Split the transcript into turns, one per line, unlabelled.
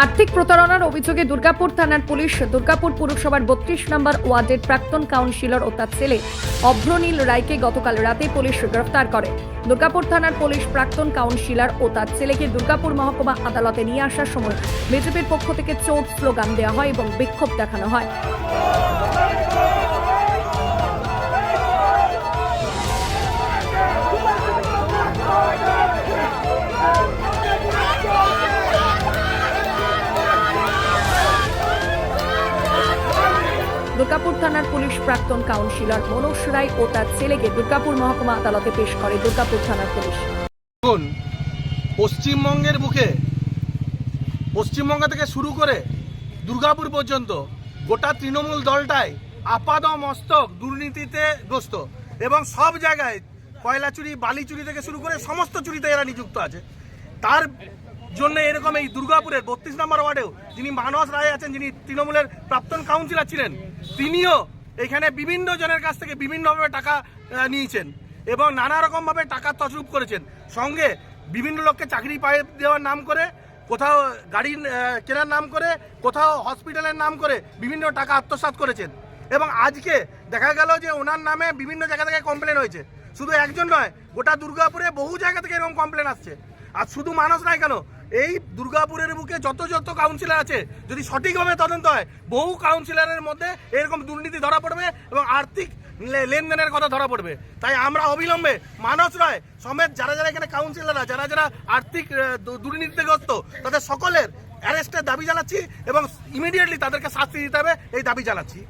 আর্থিক প্রতারণার অভিযোগে দুর্গাপুর থানার পুলিশ দুর্গাপুর পুরসভার বত্রিশ নম্বর ওয়ার্ডের প্রাক্তন কাউন্সিলর ও তার ছেলে অভ্রনীল রায়কে গতকাল রাতে পুলিশ গ্রেফতার করে। দুর্গাপুর থানার পুলিশ প্রাক্তন কাউন্সিলর ও তার ছেলেকে দুর্গাপুর মহকুমা আদালতে নিয়ে আসার সময় বিজেপির পক্ষ থেকে চোট স্লোগান দেওয়া হয় এবং বিক্ষোভ দেখানো হয়। দুর্গাপুর থানার পুলিশ প্রাক্তন কাউন্সিলর মনোজ রায় ও তার ছেলেকে দুর্গাপুর মহকুমা আদালতে পেশ করে দুর্গাপুর থানার পুলিশ।
পশ্চিমবঙ্গের বুকে, পশ্চিমবঙ্গ থেকে শুরু করে দুর্গাপুর পর্যন্ত গোটা তৃণমূল দলটাই আপাদ মস্তক দুর্নীতিতে গ্রস্ত এবং সব জায়গায় কয়লা চুরি, বালি চুরি থেকে শুরু করে সমস্ত চুরিতে এরা নিযুক্ত আছে। তার জন্য এরকম এই দুর্গাপুরের বত্রিশ নম্বর ওয়ার্ডেও যিনি মানস রায় আছেন, যিনি তৃণমূলের প্রাক্তন কাউন্সিলর ছিলেন তিনিও এখানে বিভিন্ন জনের কাছ থেকে বিভিন্নভাবে টাকা নিয়েছেন এবং নানা রকমভাবে টাকা তছরূপ করেছেন। সঙ্গে বিভিন্ন লোককে চাকরি পাই দেওয়ার নাম করে, কোথাও গাড়ি কেনার নাম করে, কোথাও হসপিটালের নাম করে বিভিন্ন টাকা আত্মসাৎ করেছেন। এবং আজকে দেখা গেল যে ওনার নামে বিভিন্ন জায়গা থেকে কমপ্লেন হয়েছে। শুধু একজন নয়, গোটা দুর্গাপুরে বহু জায়গা থেকে এরকম কমপ্লেন আসছে। আর শুধু মানুষ নয় কেন এই দুর্গাপুরের বুকে যত যত কাউন্সিলর আছে, যদি সঠিকভাবে তদন্ত হয়, বহু কাউন্সিলরের মধ্যে এরকম দুর্নীতি ধরা পড়বে এবং আর্থিক লেনদেনের কথা ধরা পড়বে। তাই আমরা অবিলম্বে মানস রায় সমেত যারা যারা এখানে কাউন্সিলররা যারা যারা আর্থিক দুর্নীতিগ্রস্ত, তাদের সকলের অ্যারেস্টের দাবি জানাচ্ছি এবং ইমিডিয়েটলি তাদেরকে শাস্তি দিতে হবে, এই দাবি জানাচ্ছি।